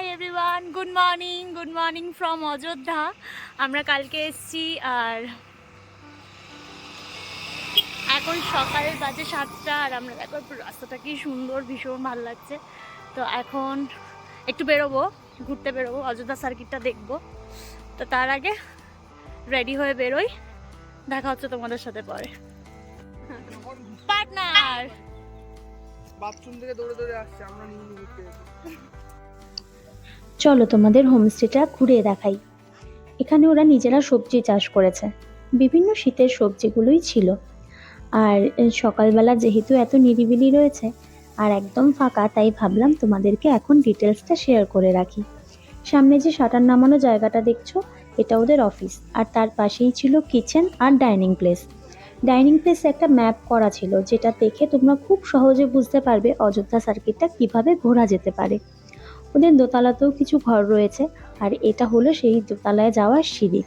Hi everyone good morning good morning from Ayodhya আমরা কালকে এসেছি আর এখন সকালের বাজে সাতটা আর আমরা দেখো রাস্তাটা কি সুন্দর, ভীষণ ভালো লাগছে। তো এখন একটু বেরোবো, ঘুরতে বেরোবো, অযোধ্যা সার্কিটটা দেখব। তো তার আগে রেডি হয়ে বেরোই। দেখা হচ্ছে তোমাদের সাথে পরে। পার্টনার বাথরুম থেকে দৌড়ে দৌড়ে আসছে, আমরা নিয়ে নিয়ে। চলো তোমাদের হোমস্টেটা ঘুরে দেখাই। এখানে ওরা নিজেরা সবজি চাষ করেছে। বিভিন্ন শীতের সবজিগুলোই ছিল। আর সকালবেলা যেহেতু এত নিরিবিলি রয়েছে আর একদম ফাঁকা, তাই ভাবলাম তোমাদেরকে এখন ডিটেলসটা শেয়ার করে রাখি। সামনে যে শাটার নামানো জায়গাটা দেখছ, এটা ওদের অফিস আর তার পাশেই ছিল কিচেন আর ডাইনিং প্লেস ডাইনিং প্লেসে একটা ম্যাপ করা ছিল, যেটা দেখে তোমরা খুব সহজে বুঝতে পারবে অযোধ্যা সার্কিটটা কীভাবে ঘোরা যেতে পারে। ওদের দোতলাতেও কিছু ঘর রয়েছে, আর এটা হলো সেই দোতলায় যাওয়ার সিঁড়ি।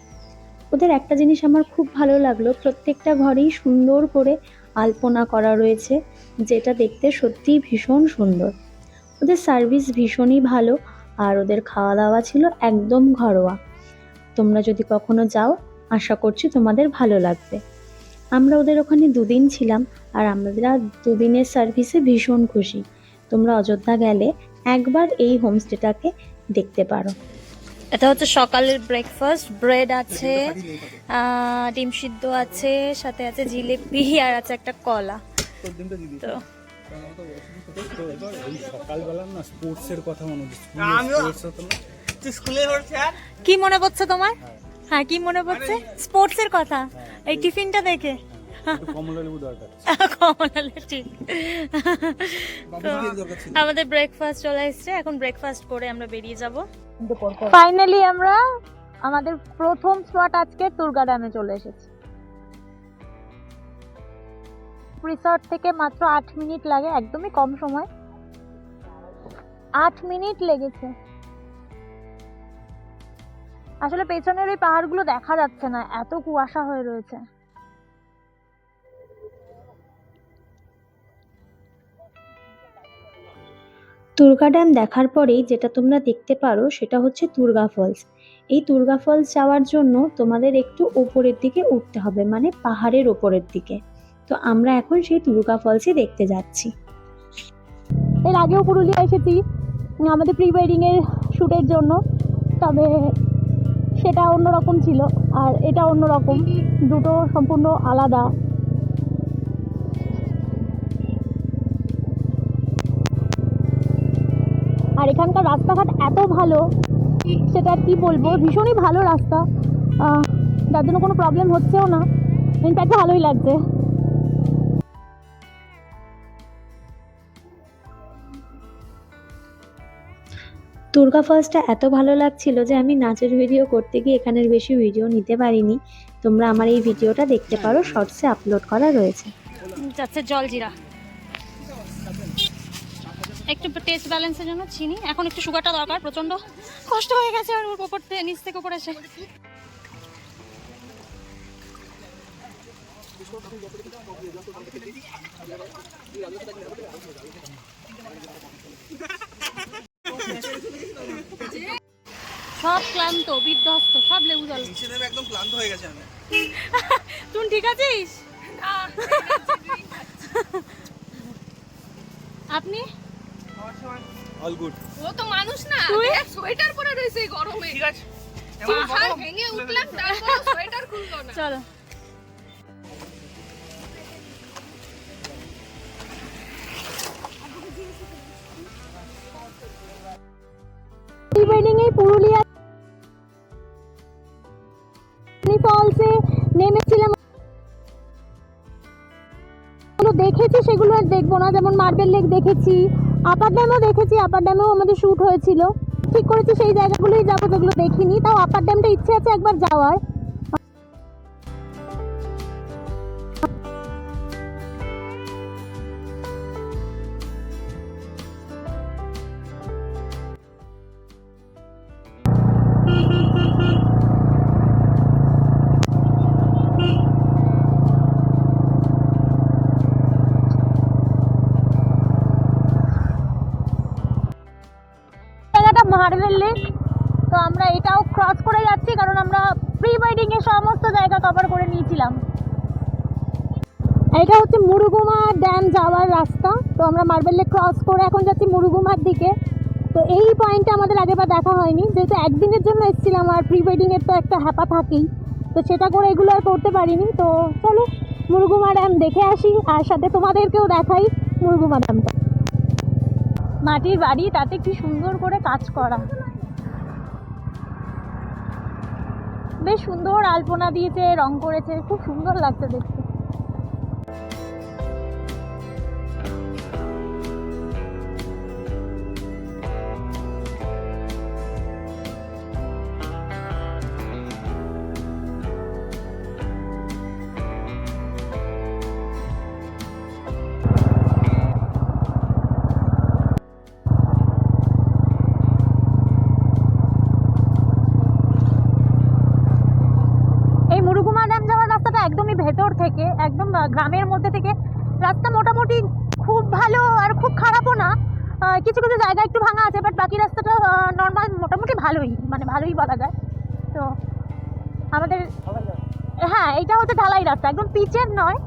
ওদের একটা জিনিস আমার খুব ভালো লাগল, প্রত্যেকটা ঘরেই সুন্দর করে আলপনা করা রয়েছে, যেটা দেখতে সত্যিই ভীষণ সুন্দর। ওদের সার্ভিস ভীষণই ভালো, আর ওদের খাওয়া দাওয়া ছিল একদম ঘরোয়া। তোমরা যদি কখনো যাও, আশা করছি তোমাদের ভালো লাগবে। আমরা ওদের ওখানে দুদিন ছিলাম, আর আমরা দুদিনের সার্ভিসে ভীষণ খুশি। তোমরা অযোধ্যা গেলে একবার এই হোমস্টেটাকে দেখতে পারো। এটা হচ্ছে সকালের ব্রেকফাস্ট ব্রেড আছে ডিম সিদ্ধ আছে সাথে আছে জিলিপি আর আছে একটা কলা। তো মনে কি মনে পড়ছে তোমার? হ্যাঁ কি মনে পড়ছে? স্পোর্টস এর কথা। এই টিফিনটা দেখে। কমলা লেবু দরকার। ঠিক। আমাদের ব্রেকফাস্ট চলে এসেছে এখন ব্রেকফাস্ট করে আমরা বেরিয়ে যাব। ফাইনালি আমরা আমাদের প্রথম স্পট আজকে তুর্গা ড্যামে চলে এসেছি। রিসর্ট থেকে মাত্র আট মিনিট লাগে একদমই কম সময়। আট মিনিট লেগেছে। আসলে পেছনের ওই পাহাড়গুলো দেখা যাচ্ছে না এত কুয়াশা হয়ে রয়েছে। তুর্গা ড্যাম দেখার পরেই যেটা তোমরা দেখতে পারো সেটা হচ্ছে তুর্গা ফলস এই তুর্গা ফলস যাওয়ার জন্য তোমাদের একটু ওপরের দিকে উঠতে হবে মানে পাহাড়ের ওপরের দিকে। তো আমরা এখন সেই তুর্গা ফলসই দেখতে যাচ্ছি। এর আগেও পুরুলিয়া এসেছি। আমাদের প্রি ওয়েডিংয়ের শ্যুটের জন্য। তবে সেটা অন্যরকম ছিল, আর এটা অন্যরকম। দুটো সম্পূর্ণ আলাদা। এখানকার রাস্তাঘাট এত ভালো সেটা কি বলব? ভীষণই ভালো রাস্তা। যার জন্য কোনো প্রবলেম হচ্ছেও না। ইনফ্যাক্ট ভালোই লাগছে। দুর্গা ফলসটা এত ভালো লাগছিল যে আমি নাচের ভিডিও করতে গিয়ে এখানের বেশি ভিডিও নিতে পারিনি। তোমরা আমার এই ভিডিওটা দেখতে পারো শর্টসে আপলোড করা রয়েছে। যাচ্ছে জল জিরা একটু টেস্ট ব্যালেন্সের জন্য চিনি। এখন একটু সুগারটা দরকার প্রচণ্ড কষ্ট হয়ে গেছে আর ওর উপর থেকে নিচ থেকে উপরে এসে। সব ক্লান্ত বিধ্বস্ত সব লেবু জল। একদম ক্লান্ত হয়ে গেছে আমি। তুই ঠিক আছিস? আপনি? অল গুড ও তো মানুষ না তুই? সোয়েটার পরে রয়েছে গরমে। ঠিক আছে। পাহাড় ভেঙে উঠলাম তারপর সোয়েটার খুললো না। চলো। ইভিনিংয়ে পুরুলিয়া ফলসে নেমেছিলাম। দেখেছি সেগুলো আর দেখব না যেমন মার্বেল লেক দেখেছি। আপার ড্যামও দেখেছি, আপার ড্যামেও আমাদের শ্যুট হয়েছিল। ঠিক করেছি, সেই জায়গাগুলোই যাব যেগুলো দেখিনি, তাও আপার ড্যামটা ইচ্ছে আছে একবার যাওয়ার। মার্বেল লেক তো আমরা এটাও ক্রস করে যাচ্ছি, কারণ আমরা প্রি ওয়েডিং এর সমস্ত জায়গা কভার করে নিয়েছিলাম। এটা হচ্ছে মুরুগুমা ড্যাম যাওয়ার রাস্তা। তো আমরা মার্বেল লেক ক্রস করে এখন যাচ্ছি মুরুগুমার দিকে। তো এই পয়েন্টটা আমাদের আগেবার দেখা হয়নি। যেহেতু একদিনের জন্য এসেছিলাম, আর প্রি ওয়েডিংয়ের তো একটা হ্যাপা থাকেই। তো সেটা করে এগুলো আর করতে পারিনি। তো চলো মুরুগুমা ড্যাম দেখে আসি, আর সাথে তোমাদেরকেও দেখাই মুরুগুমা ড্যামটা মাটির বাড়ি, তাতে কি সুন্দর করে কাজ করা। বেশ সুন্দর আলপনা দিয়েছে, রং করেছে, খুব সুন্দর লাগছে দেখতে। থেকে, একদম গ্রামের মধ্যে থেকে রাস্তা মোটামুটি খুব ভালো আর খুব খারাপও না। কিছু কিছু জায়গা একটু ভাঙা আছে বাট বাকি রাস্তাটা নর্মাল মোটামুটি ভালোই মানে ভালোই বলা যায়। তো আমাদের হ্যাঁ এটা হচ্ছে ঢালাই রাস্তা, একদম পিচের নয়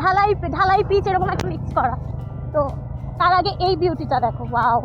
ঢালাই ঢালাই পিচ এরকম একটা মিক্স করা। তো তার আগে এই বিউটিটা দেখো ওয়াও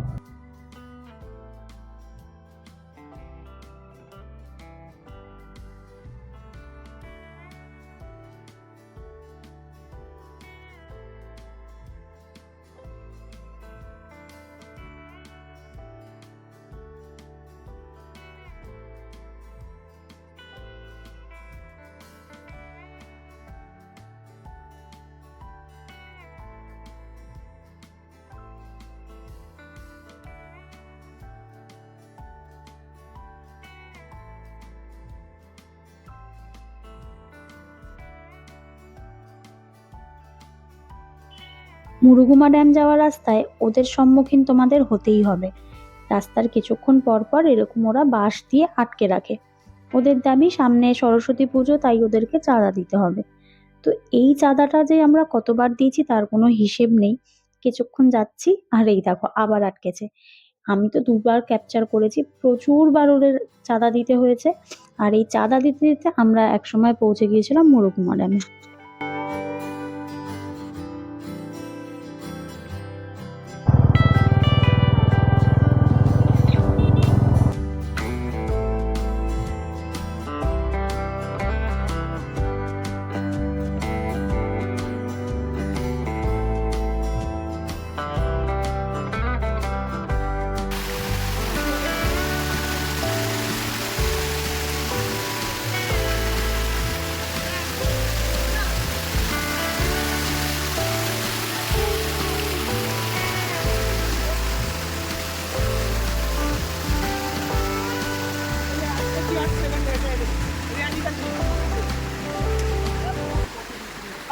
মুরুগুমা ড্যাম যাওয়ার রাস্তায় ওদের সম্মুখীন তোমাদের হতেই হবে। রাস্তার কিছুক্ষণ পর পর এরকম ওরা বাঁশ দিয়ে আটকে রাখে। ওদের দাবি, সামনে সরস্বতী পুজো, তাই ওদেরকে চাঁদা দিতে হবে। তো এই চাঁদাটা যে আমরা কতবার দিয়েছি তার কোনো হিসেব নেই। কিছুক্ষণ যাচ্ছি, আর এই দেখো, আবার আটকেছে। আমি তো দুবার ক্যাপচার করেছি, প্রচুরবার ওদের চাঁদা দিতে হয়েছে। আর এই চাঁদা দিতে দিতে আমরা একসময় পৌঁছে গিয়েছিলাম মুরুগুমা ড্যামে।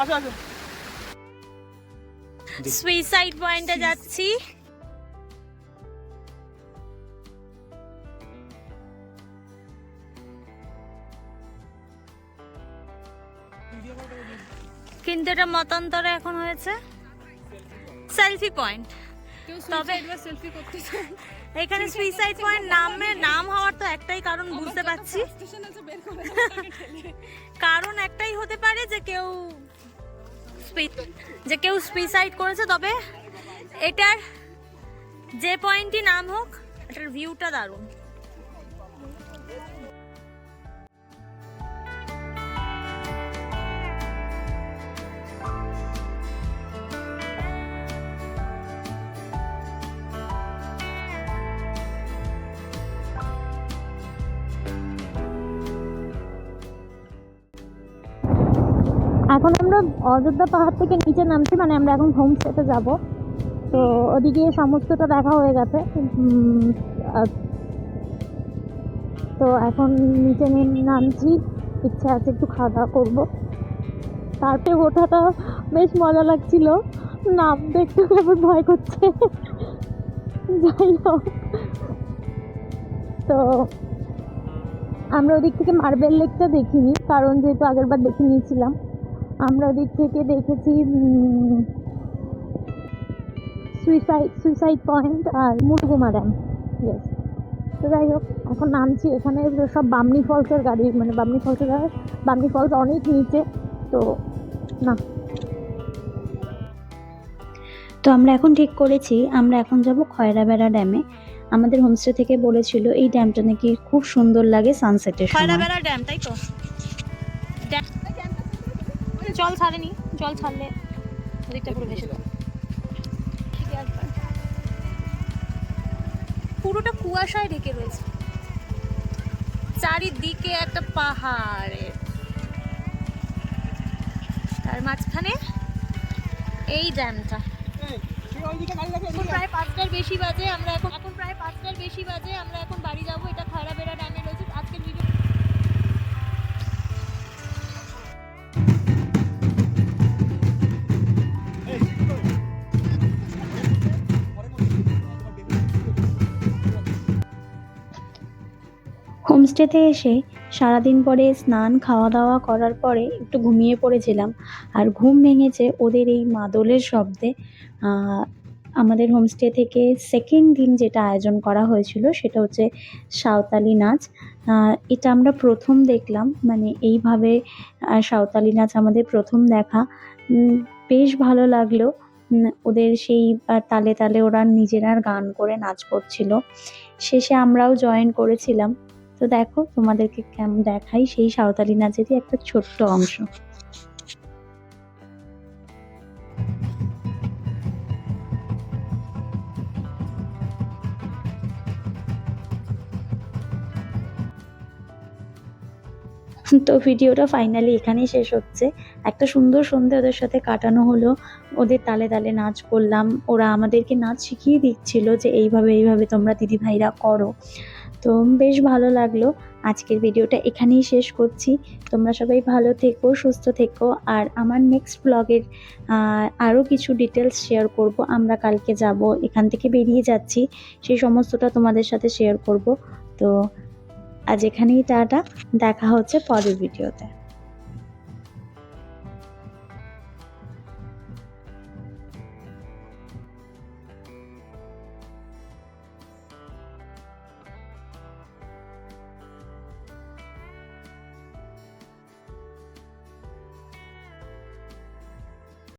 আসো আসো। সুইসাইড পয়েন্টে যাচ্ছি। কিন্তু এটা মতান্তরে এখন হয়েছে। সেলফি পয়েন্ট তবে- সেলফি করতে এখানে সুইসাইড পয়েন্ট নামে নাম হওয়ার তো একটাই কারণ বুঝতে পারছি। কারণ একটাই হতে পারে যে কেউ যে কেউ সুইসাইড করেছে তবে এটার যে পয়েন্টই নাম হোক এটার ভিউটা দারুণ। এখন আমরা অযোধ্যা পাহাড় থেকে নিচে নামছি মানে আমরা এখন হোমস্টেতে যাব। তো ওদিকে সমস্তটা দেখা হয়ে গেছে তো এখন নিচে নেম- নামছি, ইচ্ছা আছে একটু খাওয়া দাওয়া করব। তারপরে ওঠাটা বেশ মজা লাগছিল, নামতে একটু কেমন ভয় করছে। যাই হোক। তো আমরা ওদিক থেকে মার্বেল লেকটা দেখিনি, কারণ যেহেতু আগেরবার দেখে নিয়েছিলাম। আমরা ওদিক থেকে দেখেছি সুইসাইড সুইসাইড পয়েন্ট আর মুরগুমা ড্যাম ইয়েস তো যাই হোক এখন নামছি এখানে সব বামনি ফলসের গাড়ি মানে বামনি ফলসের গাড়ি বামনি ফলস অনেক নিচে তো না। তো আমরা এখন ঠিক করেছি আমরা এখন যাব খয়রাবেড়া ড্যামে আমাদের হোমস্টে থেকে বলেছিল এই ড্যামটা নাকি খুব সুন্দর লাগে সানসেটের সময়। খয়রাবেড়া ড্যাম তাই তো? জল ছাড়েনি জল ছাড়লে ওদিকটা পুরো ভেসে যাবে। পুরোটা কুয়াশায় ঢেকে রয়েছে। চারিদিকে একটা পাহাড়ের তার মাঝখানে এই ড্যামটা। এখন প্রায় পাঁচটার বেশি বাজে আমরা এখন এখন প্রায় পাঁচটার বেশি বাজে আমরা এখন বাড়ি যাব। এটা খয়রাবেড়া ড্যামে রয়েছে। আজকের ভিডিও হোমস্টেতে এসে সারাদিন পরে স্নান খাওয়া দাওয়া করার পরে একটু ঘুমিয়ে পড়েছিলাম। আর ঘুম ভেঙেছে ওদের এই মাদলের শব্দে। আমাদের হোমস্টে থেকে সেকেন্ড দিন যেটা আয়োজন করা হয়েছিল সেটা হচ্ছে সাঁওতালি নাচ। এটা আমরা প্রথম দেখলাম। মানে এইভাবে সাঁওতালি নাচ আমাদের প্রথম দেখা। বেশ ভালো লাগল। ওদের সেই তালে তালে ওরা নিজেরা গান করে নাচ করছিল। শেষে আমরাও জয়েন করেছিলাম। তো দেখো, তোমাদেরকে কেমন দেখাই সেই সাঁওতালি নাচেরই একটা ছোট্ট অংশ। তো ভিডিওটা ফাইনালি এখানেই শেষ হচ্ছে। একটা সুন্দর সন্ধে ওদের সাথে কাটানো হলো। ওদের তালে তালে নাচ করলাম। ওরা আমাদেরকে নাচ শিখিয়ে দিচ্ছিল যে এইভাবে এইভাবে তোমরা দিদিভাইরা করো। তো বেশ ভালো লাগল। আজকের ভিডিওটা এখানেই শেষ করছি। তোমরা সবাই ভালো থেকো, সুস্থ থেকো। আর আমার নেক্সট ব্লগের আরও কিছু ডিটেলস শেয়ার করব। আমরা কালকে যাব, এখান থেকে বেরিয়ে যাচ্ছি। সেই সমস্তটা তোমাদের সাথে শেয়ার করব। তো আজ এখানেই টাটা। দেখা হচ্ছে পরের ভিডিওতে।